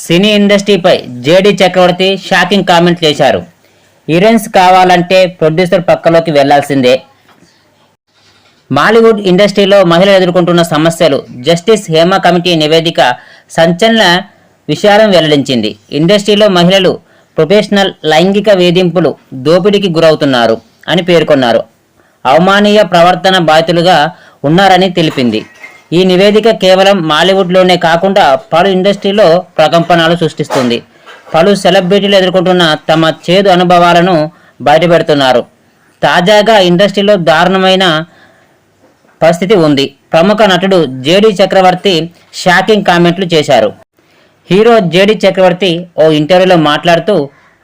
సినీ ఇండస్ట్రీపై జేడీ చక్రవర్తి shocking comment చేశారు. Heroines కావాలంటే ప్రొడ్యూసర్ పక్కలోకి వెళ్ళాల్సిందే. మాలీవుడ్ ఇండస్ట్రీలో మహిళలు ఎదుర్కొంటున్న సమస్యలు జస్టిస్ హేమ కమిటీ నివేదిక సంచలన విషయాలను వెల్లడించింది. ఇండస్ట్రీలో మహిళలు ప్రొఫెషనల్ లైంగిక వేధింపులు దోపిడీకి గురవుతున్నారు అని పేర్కొన్నారు. అవమానీయ ప్రవర్తన బాధితులుగా ఉన్నారని తెలిపింది. ఈ నివేదిక కేవలం మాలీవుడ్లోనే కాకుండా పలు ఇండస్ట్రీలో ప్రకంపనలు సృష్టిస్తుంది. పలు సెలబ్రిటీలు ఎదుర్కొంటున్న తమ చేదు అనుభవాలను బయటపెడుతున్నారు. తాజాగా ఇండస్ట్రీలో దారుణమైన పరిస్థితి ఉంది. ప్రముఖ నటుడు జేడి చక్రవర్తి షాకింగ్ కామెంట్లు చేశారు. హీరో జేడి చక్రవర్తి ఓ ఇంటర్వ్యూలో మాట్లాడుతూ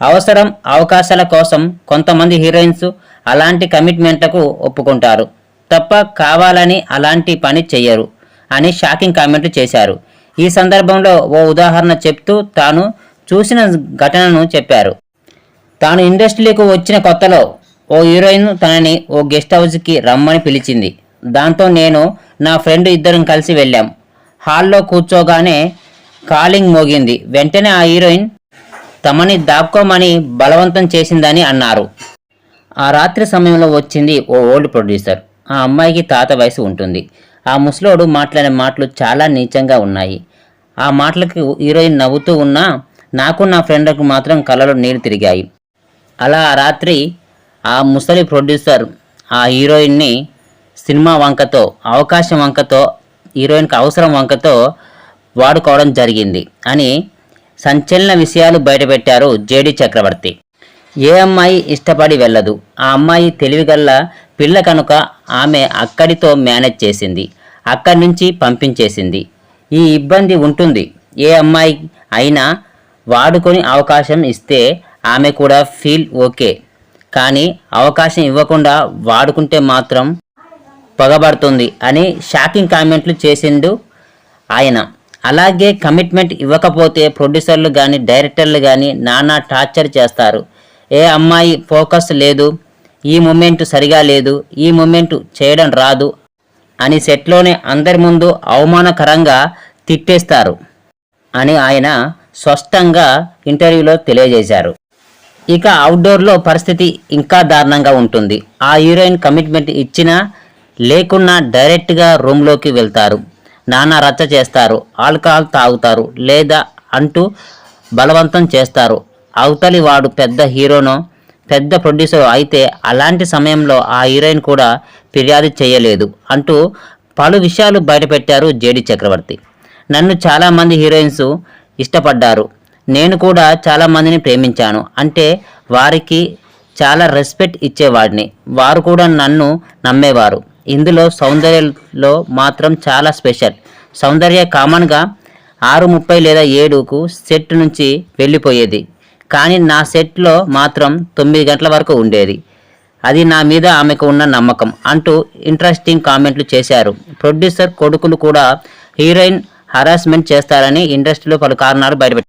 అవసరం అవకాశాల కోసం కొంతమంది హీరోయిన్స్ అలాంటి కమిట్మెంట్లకు ఒప్పుకుంటారు. తప్ప కావాలని అలాంటి పని చెయ్యరు. అని షాకింగ్ కామెంట్లు చేశారు. ఈ సందర్భంలో ఓ ఉదాహరణ చెప్తూ తాను చూసిన ఘటనను చెప్పారు. తాను ఇండస్ట్రీకి వచ్చిన కొత్తలో ఓ హీరోయిన్ తనని ఓ గెస్ట్ హౌస్కి రమ్మని పిలిచింది. దాంతో నేను నా ఫ్రెండ్ ఇద్దరం కలిసి వెళ్ళాం. హాల్లో కూర్చోగానే కాలింగ్ మోగింది. వెంటనే ఆ హీరోయిన్ తమని దాక్కోమని బలవంతం చేసిందని అన్నారు. ఆ రాత్రి సమయంలో వచ్చింది ఓ ఓల్డ్ ప్రొడ్యూసర్. ఆ అమ్మాయికి తాత వయసు ఉంటుంది. ఆ ముసలోడు మాట్లాడే మాటలు చాలా నీచంగా ఉన్నాయి. ఆ మాటలకు హీరోయిన్ నవ్వుతూ ఉన్నా నాకు నా ఫ్రెండ్కు మాత్రం కళ్ళలో నీరు తిరిగాయి. అలా ఆ రాత్రి ఆ ముసలి ప్రొడ్యూసర్ ఆ హీరోయిన్ని సినిమా వంకతో అవకాశం వంకతో హీరోయిన్కి అవసరం వంకతో వాడుకోవడం జరిగింది అని సంచలన విషయాలు బయటపెట్టారు జేడి చక్రవర్తి. ఏ అమ్మాయి ఇష్టపడి వెళ్ళదు. ఆ అమ్మాయి తెలివిగల్ల పిల్ల కనుక ఆమె అక్కడితో మేనేజ్ చేసింది అక్కడి నుంచి పంపించేసింది. ఈ ఇబ్బంది ఉంటుంది. ఏ అమ్మాయి అయినా వాడుకొని అవకాశం ఇస్తే ఆమె కూడా ఫీల్ ఓకే. కానీ అవకాశం ఇవ్వకుండా వాడుకుంటే మాత్రం పొగబడుతుంది అని షాకింగ్ కామెంట్లు చేసిండు ఆయన. అలాగే కమిట్మెంట్ ఇవ్వకపోతే ప్రొడ్యూసర్లు కానీ డైరెక్టర్లు కానీ నానా టార్చర్ చేస్తారు. ఏ అమ్మాయి ఫోకస్ లేదు ఈ మూమెంట్ సరిగా లేదు ఈ మూమెంట్ చేయడం రాదు అని సెట్లోనే అందరి ముందు అవమానకరంగా తిట్టేస్తారు అని ఆయన స్పష్టంగా ఇంటర్వ్యూలో తెలియజేశారు. ఇక అవుట్డోర్లో పరిస్థితి ఇంకా దారుణంగా ఉంటుంది. ఆ హీరోయిన్ కమిట్మెంట్ ఇచ్చినా లేకున్నా డైరెక్ట్గా రూమ్లోకి వెళ్తారు. నానా రచ్చ చేస్తారు ఆల్కహాల్ తాగుతారు లేదా అంటూ బలవంతం చేస్తారు. అవతలి వాడు పెద్ద హీరోనో పెద్ద ప్రొడ్యూసర్ అయితే అలాంటి సమయంలో ఆ హీరోయిన్ కూడా ఫిర్యాదు చేయలేదు అంటూ పలు విషయాలు బయటపెట్టారు జేడి చక్రవర్తి. నన్ను చాలామంది హీరోయిన్స్ ఇష్టపడ్డారు. నేను కూడా చాలామందిని ప్రేమించాను. అంటే వారికి చాలా రెస్పెక్ట్ ఇచ్చేవాడిని. వారు కూడా నన్ను నమ్మేవారు. ఇందులో సౌందర్యలో మాత్రం చాలా స్పెషల్. సౌందర్య కామన్గా ఆరు ముప్పై లేదా ఏడుకు సెట్ నుంచి వెళ్ళిపోయేది. కానీ నా సెట్లో మాత్రం తొమ్మిది గంటల వరకు ఉండేది. అది నా మీద ఆమెకు ఉన్న నమ్మకం అంటూ ఇంట్రెస్టింగ్ కామెంట్లు చేశారు. ప్రొడ్యూసర్ కొడుకులు కూడా హీరోయిన్ హరాస్మెంట్ చేస్తారని ఇండస్ట్రీలో పలు కారణాలు బయటపెట్టారు